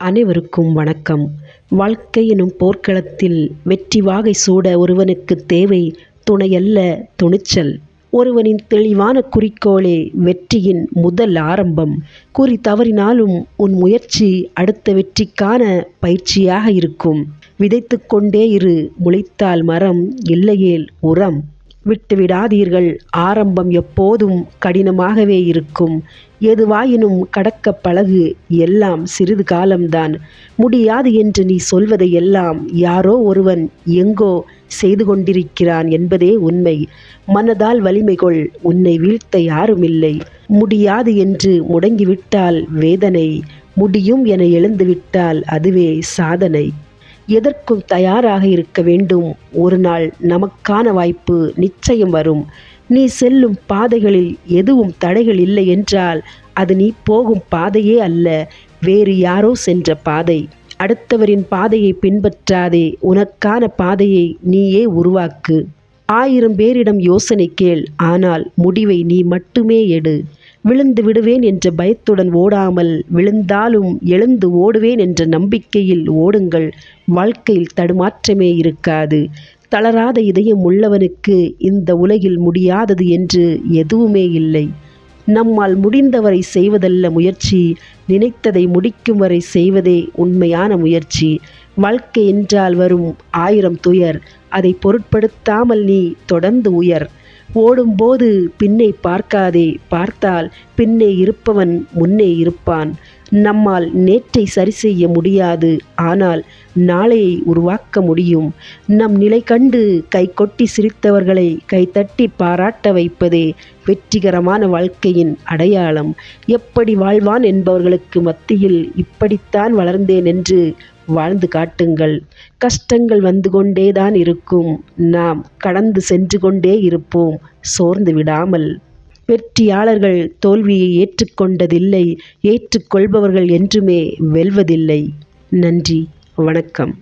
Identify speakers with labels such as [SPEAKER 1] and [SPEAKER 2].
[SPEAKER 1] அனைவருக்கும் வணக்கம். வாழ்க்கை எனும் போர்க்களத்தில் வெற்றி வாகை சூட ஒருவனுக்குத் தேவை துணையல்ல துணிச்சல். ஒருவனின் தெளிவான குறிக்கோளே வெற்றியின் முதல் ஆரம்பம். குறி தவறினாலும் உன் முயற்சி அடுத்த வெற்றிக்கான பயிற்சியாக இருக்கும். விதைத்து கொண்டே இரு முளைத்தால் மரம் இல்லையேல் உரம். விட்டுவிடாதீர்கள் ஆரம்பம் எப்போதும் கடினமாகவே இருக்கும். எதுவாயினும் கடக்க பழகு எல்லாம் சிறிது காலம்தான். முடியாது என்று நீ சொல்வதை எல்லாம் யாரோ ஒருவன் எங்கோ செய்து கொண்டிருக்கிறான் என்பதே உண்மை. மனதால் வலிமை கொள் உன்னை வீழ்த்த யாருமில்லை. முடியாது என்று முடங்கிவிட்டால் வேதனை முடியும் என எழுந்துவிட்டால் அதுவே சாதனை. எதற்கும் தயாராக இருக்க வேண்டும். ஒரு நாள் நமக்கான வாய்ப்பு நிச்சயம் வரும். நீ செல்லும் பாதைகளில் எதுவும் தடைகள் இல்லை என்றால் அது நீ போகும் பாதையே அல்ல. வேறு யாரோ சென்ற பாதை. அடுத்தவரின் பாதையை பின்பற்றாதே. உனக்கான பாதையை நீயே உருவாக்கு. ஆயிரம் பேரிடம் யோசனை கேள். ஆனால் முடிவை நீ மட்டுமே எடு. விழுந்து விடுவேன் என்ற பயத்துடன் ஓடாமல் விழுந்தாலும் எழுந்து ஓடுவேன் என்ற நம்பிக்கையில் ஓடுங்கள். வாழ்க்கையில் தடுமாற்றமே இருக்காது. தளராத இதயம் உள்ளவனுக்கு இந்த உலகில் முடியாதது என்று எதுவுமே இல்லை. நம்மால் முடிந்தவரை செய்வதல்ல முயற்சி நினைத்ததை முடிக்கும் வரை செய்வதே உண்மையான முயற்சி. வாழ்க்கை என்றால் வரும் ஆயிரம் துயர் அதை பொருட்படுத்தாமல் நீ தொடர்ந்து உயர். ஓடும்போது பின்னே பார்க்காதே பார்த்தால் பின்னே இருப்பவன் முன்னே இருப்பான். நம்மால் நேற்றை சரி செய்ய முடியாது ஆனால் நாளையை உருவாக்க முடியும். நம் நிலை கண்டு கை கொட்டி சிரித்தவர்களை கைத்தட்டி பாராட்ட வைப்பதே வெற்றிகரமான வாழ்க்கையின் அடையாளம். எப்படி வாழ்வான் என்பவர்களுக்கு மத்தியில் இப்படித்தான் வளர்ந்தேன் என்று வாழ்ந்து காட்டுங்கள். கஷ்டங்கள் வந்து கொண்டேதான் இருக்கும். நாம் கடந்து சென்று கொண்டே இருப்போம். சோர்ந்து விடாமல். வெற்றியாளர்கள் தோல்வியை ஏற்றுக்கொண்டதில்லை. ஏற்றுக்கொள்பவர்கள் என்றுமே வெல்வதில்லை. நன்றி. வணக்கம்.